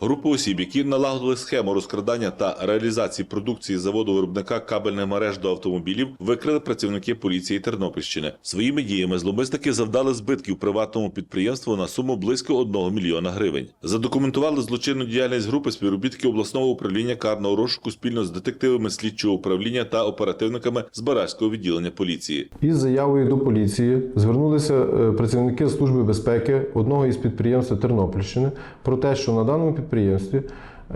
Група осіб, які налагодили схему розкрадання та реалізації продукції заводу виробника кабельних мереж до автомобілів, викрили працівники поліції Тернопільщини. Своїми діями зловмисники завдали збитків приватному підприємству на суму близько 1 мільйона гривень. Задокументували злочинну діяльність групи співробітники обласного управління карного розшуку спільно з детективами слідчого управління та оперативниками з Барашського відділення поліції. Із заявою до поліції звернулися е, працівники Служби безпеки одного із підприємств Тернопільщини про те, що на даному підприємстві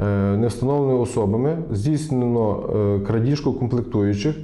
е, невстановленими особами здійснено е, крадіжку комплектуючих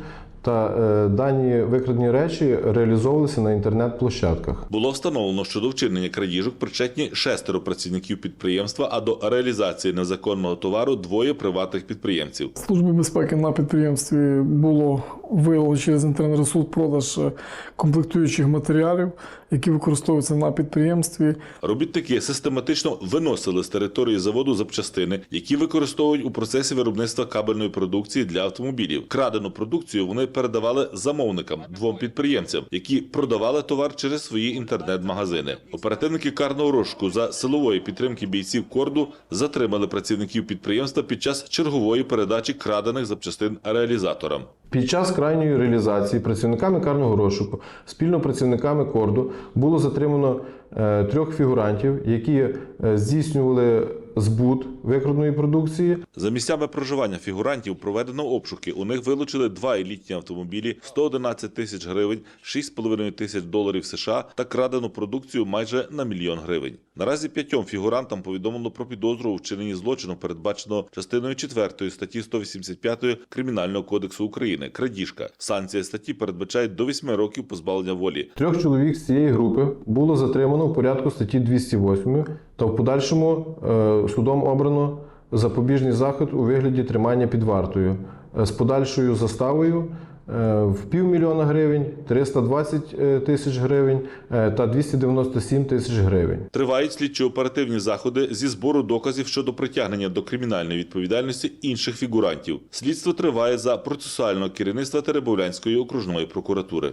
та е, дані викрадені речі реалізовувалися на інтернет-площадках. Було встановлено, що до вчинення крадіжок причетні шестеро працівників підприємства, а до реалізації незаконного товару двоє приватних підприємців. Служби безпеки на підприємстві було виявлено через інтернет-ресурс продаж е, комплектуючих матеріалів, які використовуються на підприємстві. Робітники систематично виносили з території заводу запчастини, які використовують у процесі виробництва кабельної продукції для автомобілів. Крадену продукцію вони передавали замовникам двом підприємцям, які продавали товар через свої інтернет-магазини. Оперативники карного розшуку за силової підтримки бійців корду затримали працівників підприємства під час чергової передачі крадених запчастин реалізаторам. Під час крайньої реалізації працівниками карного розшуку, спільно працівниками корду, було затримано е, трьох фігурантів, які е, здійснювали збут викраденої продукції, За місцями проживання фігурантів проведено обшуки. У них вилучили два елітні автомобілі, 111 тисяч гривень, 6,5 тисяч доларів США та крадену продукцію майже на мільйон гривень. Наразі п'ятьом фігурантам повідомлено про підозру у вчиненні злочину, передбаченого частиною 4 статті 185 Кримінального кодексу України. Крадіжка. Санкція статті передбачає до 8 років позбавлення волі. Трьох чоловік з цієї групи було затримано в порядку статті 208 та в подальшому е, судом обрано запобіжний заход у вигляді тримання під вартою е, з подальшою заставою в півмільйона гривень, 320 е, тисяч гривень е, та 297 тисяч гривень. Тривають слідчо-оперативні заходи зі збору доказів щодо притягнення до кримінальної відповідальності інших фігурантів. Слідство триває за процесуального керівництва Теребовлянської окружної прокуратури.